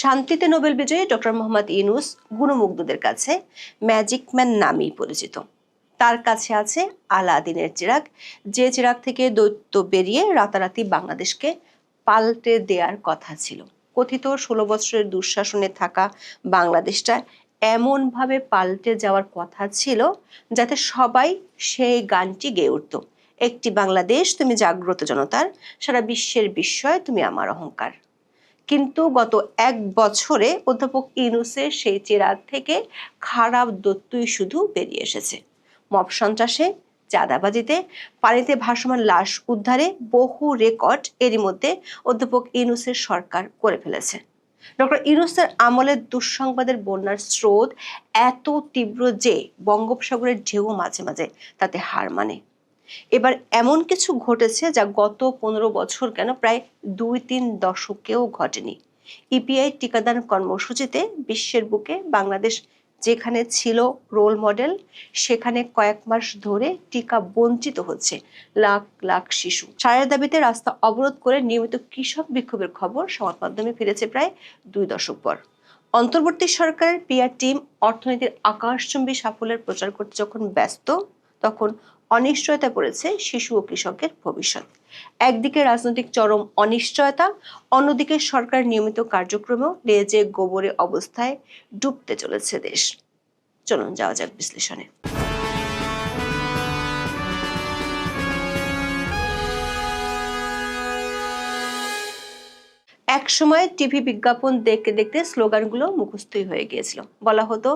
শান্তিতে নোবেল বিজয়ী ডক্টর মোহাম্মদ ইউনুস গুণমুগ্ধদের কাছে ম্যাজিক ম্যান নামেই পরিচিত। তার কাছে আছে আলাদিনের চিরাগ, যে চিরাগ থেকে দৈত্য বেরিয়ে রাতারাতি বাংলাদেশকে পাল্টে দেওয়ার কথা ছিল। কথিত ষোলো বছরের দুঃশাসনে থাকা বাংলাদেশটা এমনভাবে পাল্টে যাওয়ার কথা ছিল যাতে সবাই সেই গানটি গেয়ে উঠত। একটি বাংলাদেশ, তুমি জাগ্রত জনতার, সারা বিশ্বের বিস্ময় তুমি আমার অহংকার। কিন্তু গত এক বছরে অধ্যাপক ইনুসের সেই চেরাগ থেকে খারাপ দত্তই শুধু বেরিয়ে এসেছে। মব সন্ত্রাসে, চাঁদাবাজিতে, পানিতে ভাসমান লাশ উদ্ধারে বহু রেকর্ড এরই মধ্যে অধ্যাপক ইনুসের সরকার করে ফেলেছে। ডক্টর ইনুসের আমলের দুঃসংবাদের বন্যার স্রোত এত তীব্র যে বঙ্গোপসাগরের ঢেউ মাঝে মাঝে তাতে হার মানে। এবার এমন কিছু ঘটেছে যা গত পনেরো বছর কেন প্রায় দুই তিন দশকেও ঘটেনি। ইপিআই টিকাদান কর্মসূচিতে বিশ্বের বুকে বাংলাদেশ যেখানে ছিল রোল মডেল সেখানে কয়েক মাস ধরে টিকা বঞ্চিত হচ্ছে লাখ লাখ শিশু। সারের দাবিতে রাস্তা অবরোধ করে নিয়মিত কৃষক বিক্ষোভের খবর সংবাদ মাধ্যমে ফিরেছে প্রায় দুই দশক পর। অন্তর্বর্তী সরকারের পিআর টিম অর্থনীতির আকাশচুম্বী সাফল্যের প্রচার করতে যখন ব্যস্ত, তখন অনিশ্চয়তা পড়েছে শিশু ও কৃষকের ভবিষ্যৎ। একদিকে রাজনৈতিক চরম অনিশ্চয়তা, অন্যদিকে সরকার নিয়মিত কার্যক্রমেও লেজে গোবরে অবস্থায় ডুবতে চলেছে দেশ। চলুন যাওয়া যাক বিশ্লেষণে। এক সময় টিভি বিজ্ঞাপন দেখতে দেখতে স্লোগানগুলো মুখস্থই হয়ে গিয়েছিল। বলা হতো,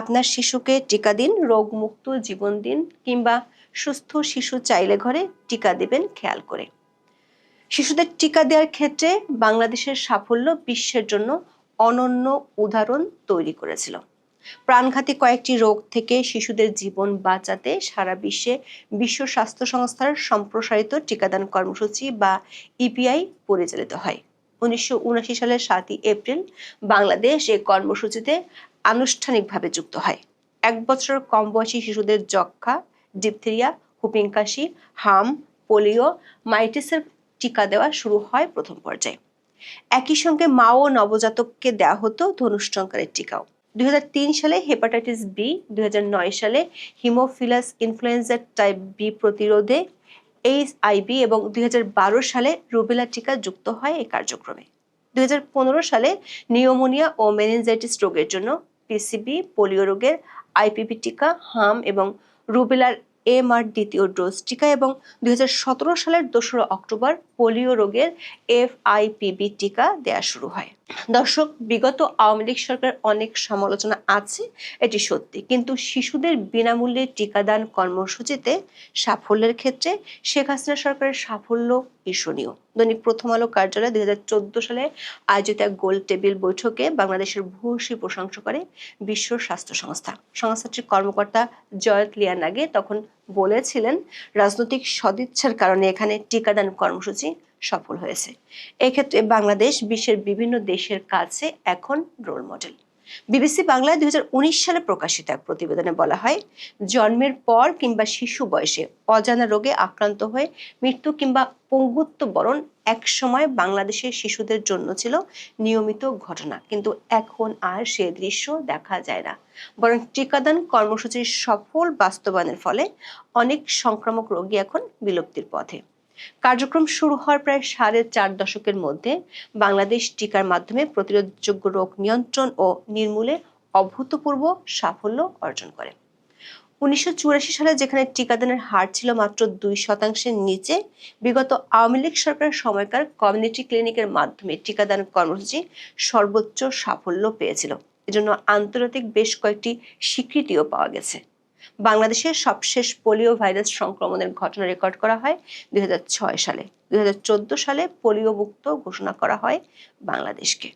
আপনার শিশুকে টিকা দিন, রোগমুক্ত জীবন দিন কিংবা সুস্থ শিশু চাইলে ঘরে টিকা দেবেন খেয়াল করে। শিশুদের টিকা দেওয়ার ক্ষেত্রে বাংলাদেশের সাফল্য বিশ্বের জন্য অনন্য উদাহরণ তৈরি করেছিল। প্রাণঘাতী কয়েকটি রোগ থেকে শিশুদের জীবন বাঁচাতে সারা বিশ্বে বিশ্ব স্বাস্থ্য সংস্থার সম্প্রসারিত টিকাদান কর্মসূচি বা ইপিআই পরিচালিত হয়। উনিশশো উনআশি সালের সাতই এপ্রিল বাংলাদেশ এই কর্মসূচিতে আনুষ্ঠানিকভাবে যুক্ত হয়। এক বছর কম বয়সী শিশুদের যক্ষা ডিপথেরিয়া হুপিং কাশি হাম পোলিও মাইটিসের টিকা দেওয়া শুরু হয় প্রথম পর্যায়ে। একই সঙ্গে মা ও নবজাতককে দেওয়া হতো ধনুষ্টঙ্কারের টিকাও। দু হাজার তিন সালে হেপাটাইটিস বি, দুই সালে হিমোফিলাস ইনফ্লুয়েঞ্জার টাইপ বি প্রতিরোধে এইচ আইবি এবং দুই হাজার বারো সালে রুবেলা টিকা যুক্ত হয় এই কার্যক্রমে। দুই হাজার পনেরো সালে নিউমোনিয়া ও মেনিনজাইটিস রোগের জন্য পিসিবি পোলিও রোগের আইপিপি টিকা, হাম এবং রুবেলার এমআর দ্বিতীয় ডোজ টিকা এবং দু হাজার সতেরো সালের দোসরা অক্টোবর পোলিও রোগের এফ আইপিবি টিকা দেয়া শুরু হয়। দর্শক, বিগত আওয়ামী লীগ সরকার অনেক সমালোচনা আছে, এটি সত্যি। কিন্তু শিশুদের বিনামূল্যে টিকাদান কর্মসূচিতে সাফল্যের ক্ষেত্রে শেখ হাসিনা সরকারের সাফল্য ঈর্ষণীয়। দৈনিক প্রথম আলো কার্যালয়ে দুই হাজার চোদ্দ সালে আয়োজিত এক গোল টেবিল বৈঠকে বাংলাদেশের ভূয়সী প্রশংসা করে বিশ্ব স্বাস্থ্য সংস্থা। সংস্থাটির কর্মকর্তা জয়ত লিয়া নাগে তখন বলেছিলেন, রাজনৈতিক সদিচ্ছার কারণে এখানে টিকাদান কর্মসূচি সফল হয়েছে। এক্ষেত্রে বাংলাদেশ বিশ্বের বিভিন্ন দেশের কাছে এখন রোল মডেল বিবিসি বাংলায় দুই সালে প্রকাশিত এক প্রতিবেদনে বলা হয়, জন্মের পর কিংবা শিশু বয়সে অজানা রোগে আক্রান্ত হয়ে মৃত্যু কিংবা পঙ্গুত্ব বরণ এক সময় বাংলাদেশের শিশুদের জন্য ছিল নিয়মিত ঘটনা। কিন্তু এখন আর সে দৃশ্য দেখা যায় না। বরং টিকাদান কর্মসূচির সফল বাস্তবায়নের ফলে অনেক সংক্রামক রোগী এখন বিলুপ্তির পথে। কার্যক্রম শুরু হওয়ার প্রায় সাড়ে চার দশকের মধ্যে বাংলাদেশ টিকার মাধ্যমে প্রতিরোধযোগ্য রোগ নিয়ন্ত্রণ ও নির্মূলে অভূতপূর্ব সাফল্য অর্জন করে। উনিশশো চুরাশি সালে যেখানে টিকাদানের হার ছিল মাত্র দুই শতাংশের নিচে, বিগত আওয়ামী লীগ সরকারের সময়কার কমিউনিটি ক্লিনিকের মাধ্যমে টিকাদান কর্মসূচি সর্বোচ্চ সাফল্য পেয়েছিল। এজন্য আন্তর্জাতিক বেশ কয়েকটি স্বীকৃতিও পাওয়া গেছে। বাংলাদেশের সবশেষ পোলিও ভাইরাস সংক্রমণের ঘটনা রেকর্ড করা হয় দুই হাজার ছয় সালে। দুই হাজার চোদ্দ সালে পোলিও মুক্ত ঘোষণা করা হয় বাংলাদেশকে।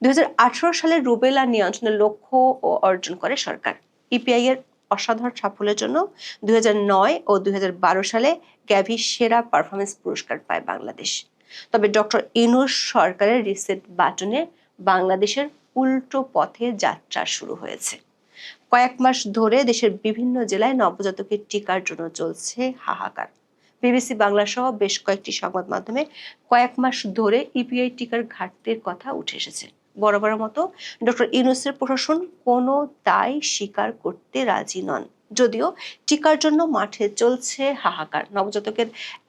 দু হাজার আঠারো সালে রুবেলা নিয়ন্ত্রণের লক্ষ্য ও অর্জন করে সরকার। ইপিআই এর অসাধারণ সাফল্যের জন্য দুই হাজার নয় ও দুই হাজার বারো সালে গ্যাভি সেরা পারফরমেন্স পুরস্কার পায় বাংলাদেশ। তবে ডক্টর ইনুস সরকারের রিসেট বাটনে বাংলাদেশের উল্টো পথে যাত্রা শুরু হয়েছে। কয়েক মাস ধরে দেশের বিভিন্ন জেলায় নবজাতকের টিকার জন্য চলছে হাহাকার। বিবিসি বাংলা সহ বেশ কয়েকটি সংবাদ মাধ্যমে কয়েক মাস ধরে ইপিআই টিকার ঘাটতির কথা উঠে এসেছে। বড় বড় মতো ডক্টর ইউনুসের প্রশাসন কোনো দায় স্বীকার করতে রাজি নন। যদিও টিকার জন্য মাঠে চলছে হাহাকার। নবজাতকের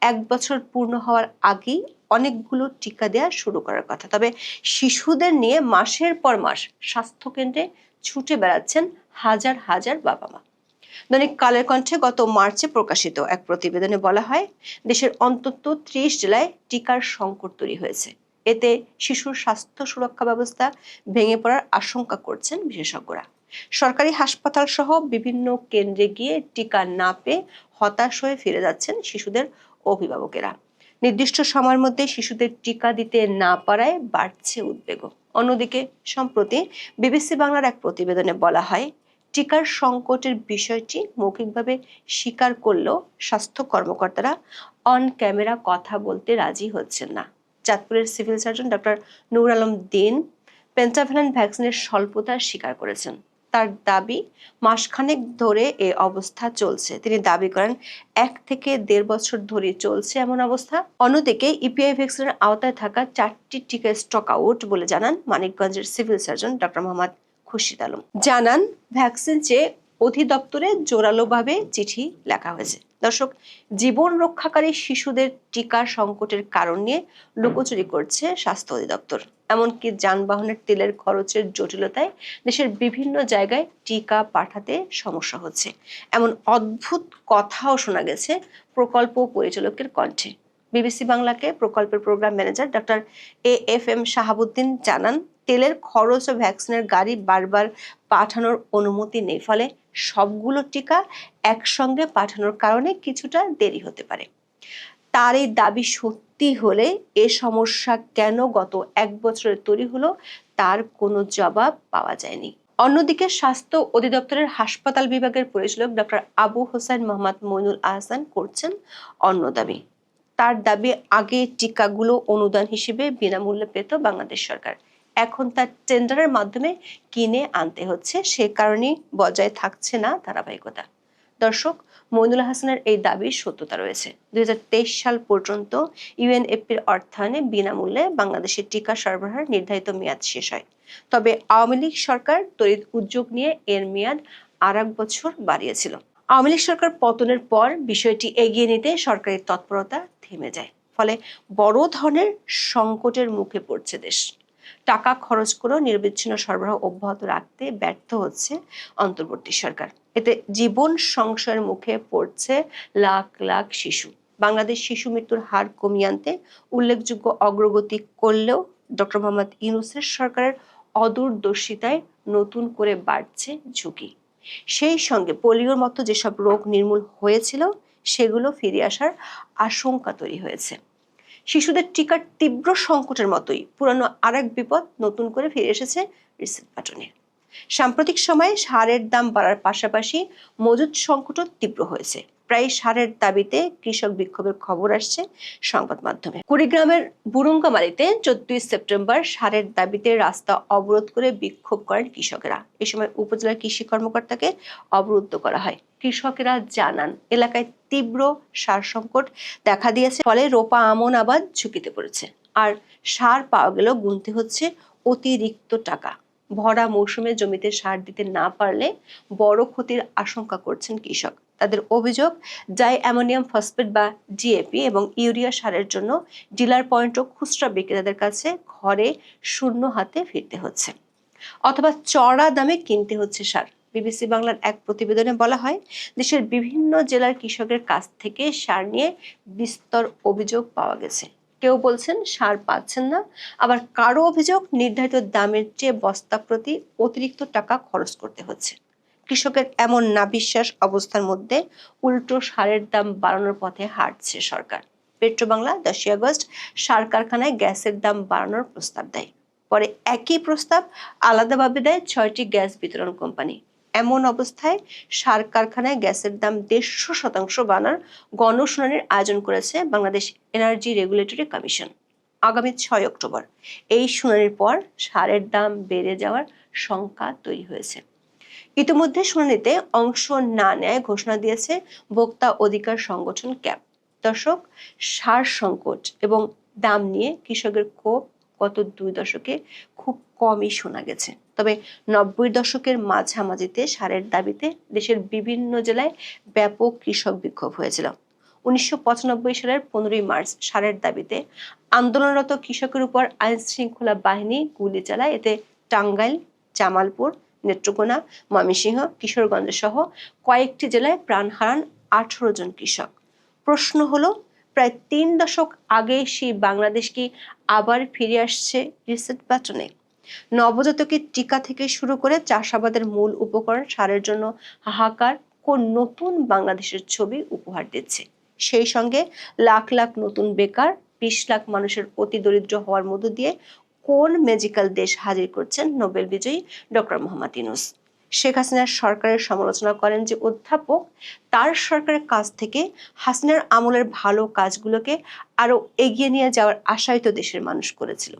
এক বছর পূর্ণ হওয়ার আগেই অনেকগুলো টিকা দেওয়া শুরু করার কথা। তবে শিশুদের নিয়ে মাসের পর মাস স্বাস্থ্যকেন্দ্রে ছুটে বেড়াচ্ছেন হাজার হাজার বাবা মা দৈনিক কালের কণ্ঠে গত মার্চে প্রকাশিত এক প্রতিবেদনে বলা হয়, দেশের অন্তত ত্রিশ জেলায় টিকার সংকট তৈরি হয়েছে। এতে শিশুর স্বাস্থ্য সুরক্ষা ব্যবস্থা ভেঙে পড়ার আশঙ্কা করছেন বিশেষজ্ঞরা। সরকারি হাসপাতাল সহ বিভিন্ন কেন্দ্রে গিয়ে টিকা না পেয়ে হতাশ হয়ে ফিরে যাচ্ছেন শিশুদের অভিভাবকেরা। নির্দিষ্ট সময়ের মধ্যে শিশুদের টিকা দিতে না পারায় বাড়ছে উদ্বেগ অন্যদিকে, সম্প্রতি বিবিসি বাংলার এক প্রতিবেদনে বলা হয়, টিকার সংকটের বিষয়টি মৌখিকভাবে স্বীকার করলেও স্বাস্থ্য কর্মকর্তারা অন ক্যামেরা কথা বলতে রাজি হচ্ছেন না। চাঁদপুরের civil surgeon doctor Nur Alam Din pentavalent ভ্যাকসিনের স্বল্পতা স্বীকার করেছেন। তার দাবি মাসখানেক ধরে এ অবস্থা চলছে। তিনি দাবি করেন, এক থেকে দেড় বছর ধরে চলছে এমন অবস্থা। অন্যদিকে ইপিআই ভ্যাকসিনের আওতায় থাকা চারটি টিকা স্টক আউট বলে জানান মানিকগঞ্জের civil surgeon doctor Mohammad Khurshid Alam. জানান, ভ্যাকসিন চেয়ে অধিদপ্তরে জোরালোভাবে চিঠি লেখা হয়েছে। দর্শক, জীবন রক্ষাকারী শিশুদের টিকা সংকটের কারণ নিয়ে লুকোচুরি করছে স্বাস্থ্য অধিদপ্তর। এমনকি যানবাহনের তেলের খরচের জটিলতায় দেশের বিভিন্ন জায়গায় টিকা পাঠাতে সমস্যা হচ্ছে। এমন অদ্ভুত কথাও শোনা গেছে প্রকল্প পরিচালকের কণ্ঠে। বিবিসি বাংলাকে প্রকল্পের programme manager doctor A F M Shahabuddin জানান তেলের খরচ ও ভ্যাকসিনের গাড়ি বারবার পাঠানোর অনুমতি নেই। ফলে সবগুলো টিকা একসঙ্গে পাঠানোর কারণে কিছুটা দেরি হতে পারে। তার এই দাবি সত্যি হলে এ সমস্যা কেন গত এক বছরে তৈরি হলো তার কোনো জবাব পাওয়া যায়নি। অন্যদিকে স্বাস্থ্য অধিদপ্তরের হাসপাতাল বিভাগের পরিচালক ডক্টর আবু হোসেন মোহাম্মদ মইনুল আহসান করছেন অন্য দাবি। তার দাবি আগে টিকাগুলো অনুদান হিসেবে বিনামূল্যে পেত বাংলাদেশ সরকার। এখন তার টেন্ডারের মাধ্যমে কিনে আনতে হচ্ছে। সে কারণেই বজায় থাকছে না ধারাবাহিকতা। দর্শক, মইনুল হাসানের এই দাবির সত্যতা রয়েছে। দুই সাল পর্যন্ত ইউএনএফপির অর্থায়নে বিনামূল্যে বাংলাদেশের টিকা সরবরাহের নির্ধারিত মেয়াদ শেষ হয়। তবে আওয়ামী লীগ সরকার তড়িৎ উদ্যোগ নিয়ে এর মেয়াদ আর বছর বাড়িয়েছিল। আওয়ামী লীগ সরকার পতনের পর বিষয়টি এগিয়ে নিতে সরকারের তৎপরতা থেমে যায়। ফলে বড় ধরনের সংকটের মুখে পড়ছে দেশ। টাকা খরচ করেও নিরবিচ্ছিন্ন সরবরাহ অব্যাহত রাখতে ব্যর্থ হচ্ছে অন্তর্বর্তী সরকার। এতে জীবন সংশয়ের মুখে পড়ছে লাখ লাখ শিশু। বাংলাদেশ শিশু মৃত্যুর হার কমিয়ে আনতে উল্লেখযোগ্য অগ্রগতি করলেও ডক্টর মোহাম্মদ ইউনুসের সরকারের অদূরদর্শিতায় নতুন করে বাড়ছে ঝুঁকি। সেই সঙ্গে পোলিওর মতো যেসব রোগ নির্মূল হয়েছিল, সেগুলো ফিরে আসার আশঙ্কা তৈরি হয়েছে। শিশুদের টিকার তীব্র সংকটের মতোই। পুরানো আরেক বিপদ নতুন করে ফিরে এসেছে রিসেট বাটনে। সাম্প্রতিক সময়ে সারের দাম বাড়ার পাশাপাশি মজুদ সংকটও তীব্র হয়েছে। প্রায় সারের দাবিতে কৃষক বিক্ষোভের খবর আসছে সংবাদ মাধ্যমে। কুড়িগ্রামের বুরুঙ্গামারিতে চোদ্দই সেপ্টেম্বর সারের দাবিতে রাস্তা অবরোধ করে বিক্ষোভ করেন কৃষকেরা। এ সময় উপজেলার কৃষি কর্মকর্তাকে অবরুদ্ধ করা হয়। কৃষকেরা জানান, এলাকায় তীব্র সার সংকট দেখা দিয়েছে, ফলে রোপা আমন আবাদ ঝুঁকিতে পড়েছে। আর সার পাওয়া গেলেও গুনতে হচ্ছে অতিরিক্ত টাকা। ভরা মৌসুমে জমিতে সার দিতে না পারলে বড় ক্ষতির আশঙ্কা করছেন কৃষক। তাদের অভিযোগ ডাই অ্যামোনিয়াম ফসফেট বা ডিএপি এবং ইউরিয়া সারের জন্য ডিলার পয়েন্ট ও খুচরা বিক্রেতাদের কাছে ঘরে শূন্য হাতে ফিরতে হচ্ছে। অথবা চড়া দামে কিনতে হচ্ছে সার। বিবিসি বাংলার এক প্রতিবেদনে বলা হয়, দেশের বিভিন্ন জেলার কৃষকের কাছ থেকে সার নিয়ে বিস্তর অভিযোগ পাওয়া গেছে। কেউ বলছেন, সার পাচ্ছেন না। আবার কারও অভিযোগ, নির্ধারিত দামের চেয়ে বস্তা প্রতি অতিরিক্ত টাকা খরচ করতে হচ্ছে। কৃষকের এমন নাবিশ্বাস অবস্থার মধ্যে উল্টো সারের দাম বাড়ানোর পথে হাঁটছে সরকার। পেট্রোবাংলা, দশই আগস্ট, সার কারখানায় গ্যাসের দাম বাড়ানোর প্রস্তাব দেয়। পরে একই প্রস্তাব আলাদাভাবে দেয় ছয়টি গ্যাস বিতরণ কোম্পানি। এমন অবস্থায় সার কারখানায় গ্যাসের দাম দেড়শো শতাংশ বাড়ানোর গণশুনানির আয়োজন করেছে বাংলাদেশ এনার্জি রেগুলেটরি কমিশন আগামী ছয় অক্টোবর। এই শুনানির পর সারের দাম বেড়ে যাওয়ার শঙ্কা তৈরি হয়েছে। ইতিমধ্যে শুনানিতে অংশ না নেয় ঘোষণা দিয়েছে ভোক্তা অধিকার সংগঠন ক্যাপ দর্শক, সার সংকট এবং দাম নিয়ে কৃষকের ক্ষোভ গত দুই দশকে খুব কমই শোনা গেছে। তবে নব্বই দশকের মাঝামাঝিতে সারের দাবিতে দেশের বিভিন্ন জেলায় ব্যাপক কৃষক বিক্ষোভ হয়েছিল। উনিশশো পঁচানব্বই সালের পনেরোই মার্চ সারের দাবিতে আন্দোলনরত কৃষকের উপর আইন শৃঙ্খলা বাহিনী গুলি চালায়। এতে টাঙ্গাইল, জামালপুর নেত্রকোনা, ময়মনসিংহ, কিশোরগঞ্জ সহ কয়েকটি জেলায় প্রাণ হারান আঠারো জন কৃষক। প্রশ্ন হলো, প্রায় তিন দশক আগে সেই বাংলাদেশ কি আবার ফিরে আসছে রিসেট বাটনে? নবজাতকের টিকা থেকে শুরু করে চাষাবাদের মূল উপকরণ সারের জন্য হাহাকার কোন নতুন বাংলাদেশের ছবি উপহার দিচ্ছে? সেই সঙ্গে লাখ লাখ নতুন বেকার, বিশ লাখ মানুষের অতি দরিদ্র হওয়ার মধ্য দিয়ে কোন ম্যাজিক্যাল দেশ হাজির করছেন নোবেল বিজয়ী ডক্টর মোহাম্মদ ইউনুস? শেখ হাসিনার সরকারের সমালোচনা করেন যে অধ্যাপক তার সরকারের কাছ থেকে হাসিনার আমলের ভালো কাজগুলোকে আরও এগিয়ে নিয়ে যাওয়ার আশায়িত দেশের মানুষ করেছিল।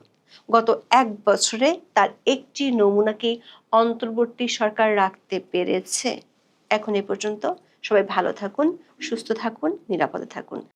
গত এক বছরে তার একটি নমুনাকে অন্তর্বর্তী সরকার রাখতে পেরেছে? এখন এ পর্যন্ত সবাই ভালো থাকুন, সুস্থ থাকুন, নিরাপদে থাকুন।